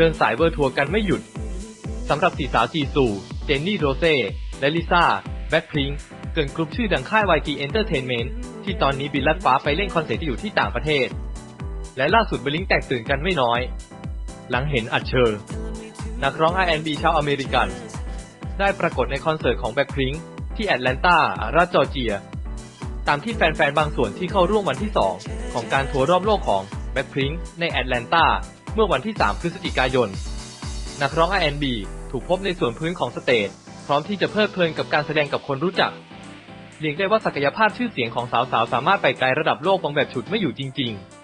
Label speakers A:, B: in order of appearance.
A: เดินสายเวอร์ทัวร์กันไม่หยุดสำหรับสีสาวจีซูเจนนี่โรเซ่และลิซ่าแบ็คพิงเกินกรุ๊ปชื่อดังค่าย YG Entertainment ที่ตอนนี้บินลัดฟ้าไปเล่นคอนเสิร์ตที่อยู่ที่ต่างประเทศ และล่าสุดเบลลิงแตกตื่นกันไม่น้อย หลังเห็นอัดเชอร์นักร้อง R&B ชาวอเมริกัน ได้ปรากฏในคอนเสิร์ตของแบ็คพิงที่แอตแลนตารัฐจอร์เจีย ตามที่แฟนๆ บางส่วนที่เข้าร่วมวันที่ 2 ของการทัวร์รอบโลกของแบ็คพิงในแอตแลนตา มื่อวันที่ 3 พฤศจิกายน นักร้อง R&B ถูกพบในส่วนพื้นของสเตจพร้อมที่จะเพลิดเพลินกับการแสดงกับคนรู้จัก เรียกได้ว่าศักยภาพชื่อเสียงของสาวๆสามารถไปไกลระดับโลกบางแบบฉุดไม่อยู่จริง ๆ